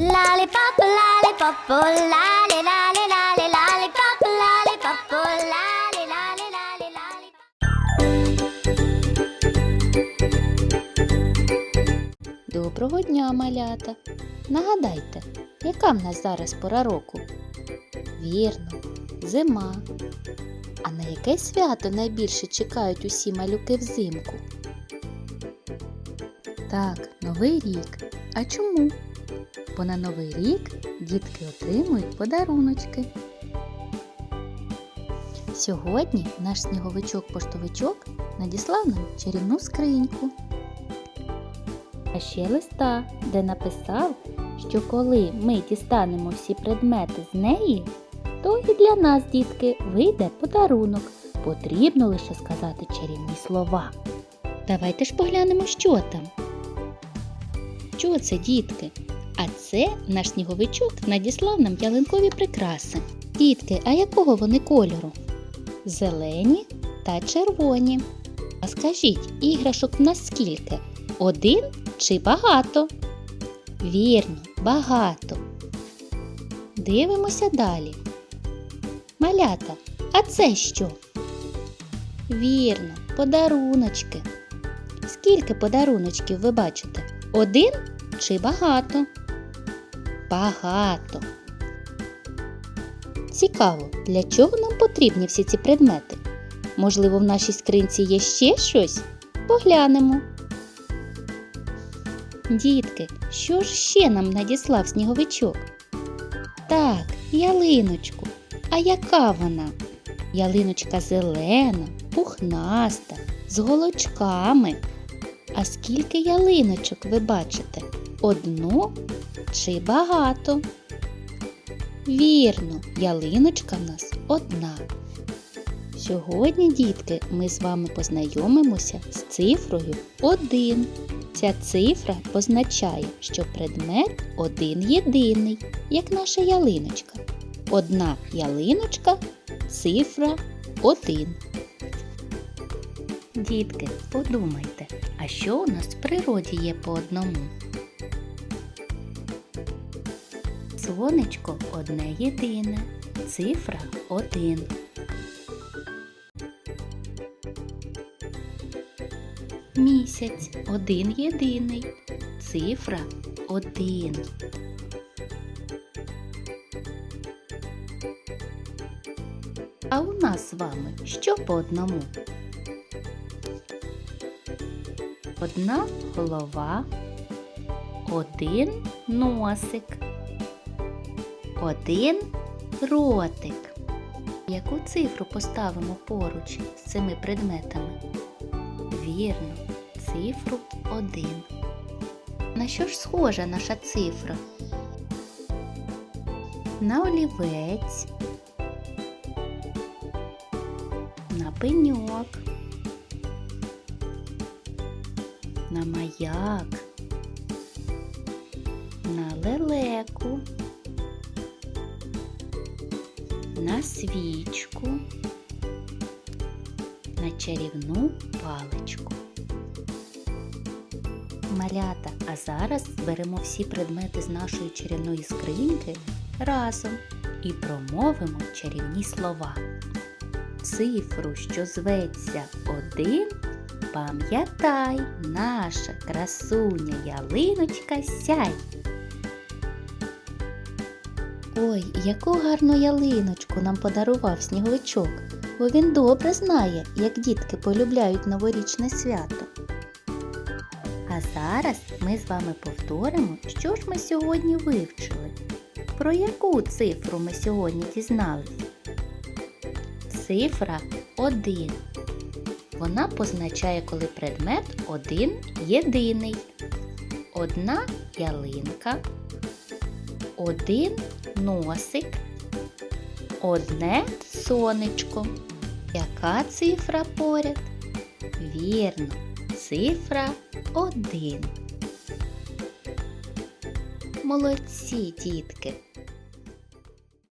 Lollipop, lollipop, lolly, lolly, lolly, lollipop, lollipop, lolly, lolly, lolly, lollipop. Доброго дня, малята! Нагадайте, яка в нас зараз пора року? Вірно, зима. А на яке свято найбільше чекають усі малюки взимку? Так, Новий рік. А чому? Бо на Новий рік дітки отримують подаруночки. Сьогодні наш сніговичок-поштовичок надіслав нам чарівну скриньку а ще листа, де написав, що коли ми дістанемо всі предмети з неї, то і для нас, дітки, вийде подарунок. Потрібно лише сказати чарівні слова. Давайте ж поглянемо, що там. Що це, дітки? А це наш сніговичок надіслав нам ялинкові прикраси. Дітки, а якого вони кольору? Зелені та червоні. А скажіть, іграшок в нас скільки? Один чи багато? Вірно, багато. Дивимося далі. Малята, а це що? Вірно, подаруночки. Скільки подаруночків ви бачите? Один чи багато? Багато. Цікаво, для чого нам потрібні всі ці предмети? Можливо, в нашій скринці є ще щось? Поглянемо. Дітки, що ж ще нам надіслав сніговичок? Так, ялиночку. А яка вона? Ялиночка зелена, пухнаста, з голочками. А скільки ялиночок ви бачите? Одну чи багато? Вірно, ялиночка в нас одна. Сьогодні, дітки, ми з вами познайомимося з цифрою 1. Ця цифра позначає, що предмет один єдиний, як наша ялиночка. Одна ялиночка, цифра 1. Дітки, подумайте, а що у нас в природі є по одному? Сонечко одне єдине, цифра 1. Місяць один єдиний, цифра один. А у нас з вами що по одному? Одна голова, один носик, один ротик. Яку цифру поставимо поруч з цими предметами? Вірно, цифру 1. На що ж схожа наша цифра? На олівець, на пеньок, на маяк, на лелеку, на свічку, на чарівну паличку. Малята, а зараз зберемо всі предмети з нашої чарівної скриньки разом і промовимо чарівні слова. Цифру, що зветься один, пам'ятай, наша красуня ялиночка сяй. Ой, яку гарну ялиночку нам подарував сніговичок, бо він добре знає, як дітки полюбляють новорічне свято. А зараз ми з вами повторимо, що ж ми сьогодні вивчили. Про яку цифру ми сьогодні дізнались? Цифра 1. Вона позначає, коли предмет один єдиний. Одна ялинка, один носик, одне сонечко. Яка цифра поряд? Вірно, цифра один. Молодці, дітки!